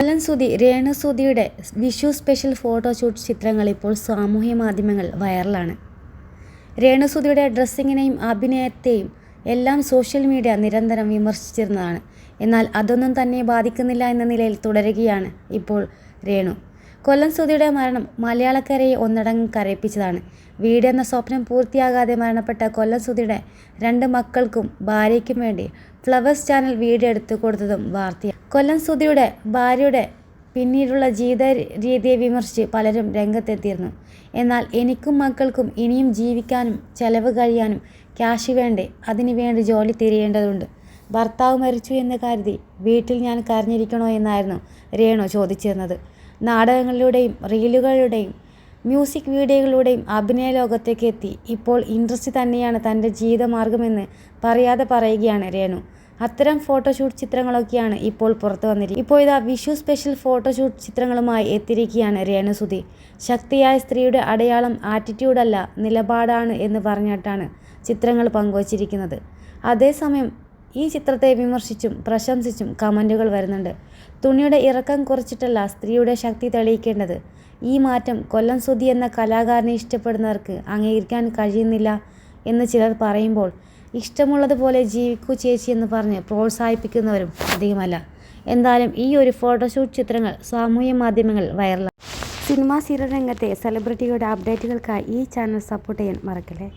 കൊല്ലം സുധി രേണു സുധിയുടെ Vishu special photoshoot ചിത്രങ്ങൾ ഇപ്പോൾ സാമൂഹ്യ മാധ്യമങ്ങൾ വൈറലാണ്. രേണു സുധിയുടെ ഡ്രസ്സിങ്ങിനെയും അഭിനയത്തെയും എല്ലാം സോഷ്യൽ മീഡിയ നിരന്തരം വിമർശിച്ചിരുന്നതാണ്. എന്നാൽ അതൊന്നും തന്നെ ബാധിക്കുന്നില്ല എന്ന നിലയിൽ തുടരുകയാണ് ഇപ്പോൾ രേണു. കൊല്ലം സുധിയുടെ മരണം മലയാളക്കരയെ ഒന്നടങ്കം കരയിപ്പിച്ചതാണ്. വീട് എന്ന സ്വപ്നം പൂർത്തിയാകാതെ മരണപ്പെട്ട കൊല്ലം സുധിയുടെ രണ്ട് മക്കൾക്കും ഭാര്യയ്ക്കും വേണ്ടി ഫ്ലവേഴ്സ് ചാനൽ വീട് എടുത്തു കൊടുത്തതും വാർത്തയാണ് കൊല്ലം സുധിയുടെ ഭാര്യയുടെ പിന്നീടുള്ള ജീവിത രീതിയെ വിമർശിച്ച് പലരും രംഗത്തെത്തിയിരുന്നു. എന്നാൽ എനിക്കും മക്കൾക്കും ഇനിയും ജീവിക്കാനും ചെലവ് കഴിയാനും ക്യാഷ് വേണ്ടേ? അതിനു വേണ്ടി ജോലി തിരിയേണ്ടതുണ്ട്. ഭർത്താവ് മരിച്ചു എന്ന് കരുതി വീട്ടിൽ ഞാൻ കരഞ്ഞിരിക്കണോ എന്നായിരുന്നു രേണു ചോദിച്ചിരുന്നത്. നാടകങ്ങളിലൂടെയും റീലുകളിലൂടെയും മ്യൂസിക് വീഡിയോകളിലൂടെയും അഭിനയ ലോകത്തേക്ക് എത്തി. ഇപ്പോൾ ഇൻഡസ്ട്രി തന്നെയാണ് തന്റെ ജീവിതമാർഗമെന്ന് പറയാതെ പറയുകയാണ് രേണു. അത്തരം ഫോട്ടോഷൂട്ട് ചിത്രങ്ങളൊക്കെയാണ് ഇപ്പോൾ പുറത്തു വന്നിരിക്കുന്നത് ഇപ്പോൾ ഇതാ വിഷു സ്പെഷ്യൽ ഫോട്ടോഷൂട്ട് ചിത്രങ്ങളുമായി എത്തിയിരിക്കുകയാണ് രേണുസുതി ശക്തിയായ സ്ത്രീയുടെ അടയാളം ആറ്റിറ്റ്യൂഡല്ല നിലപാടാണ് എന്ന് പറഞ്ഞിട്ടാണ് ചിത്രങ്ങൾ പങ്കുവച്ചിരിക്കുന്നത്. അതേസമയം ഈ ചിത്രത്തെ വിമർശിച്ചും പ്രശംസിച്ചും കമന്റുകൾ വരുന്നുണ്ട്. തുണിയുടെ ഇറക്കം കുറച്ചിട്ടല്ല സ്ത്രീയുടെ ശക്തി തെളിയിക്കേണ്ടത്. ഈ മാറ്റം കൊല്ലം സുധി എന്ന കലാകാരനെ ഇഷ്ടപ്പെടുന്നവർക്ക് അംഗീകരിക്കാൻ കഴിയുന്നില്ല എന്ന് ചിലർ പറയുമ്പോൾ ഇഷ്ടമുള്ളതുപോലെ ജീവിക്കൂ ചേച്ചി എന്ന് പറഞ്ഞ് പ്രോത്സാഹിപ്പിക്കുന്നവരും അധികമല്ല. എന്തായാലും ഈ ഒരു ഫോട്ടോഷൂട്ട് ചിത്രങ്ങൾ സാമൂഹ്യ മാധ്യമങ്ങളിൽ വൈറലാണ് സിനിമാ സീരിയൽ രംഗത്തെ സെലിബ്രിറ്റിയുടെ അപ്ഡേറ്റുകൾക്കായി ഈ ചാനൽ സപ്പോർട്ട് ചെയ്യാൻ മറക്കല്ലേ?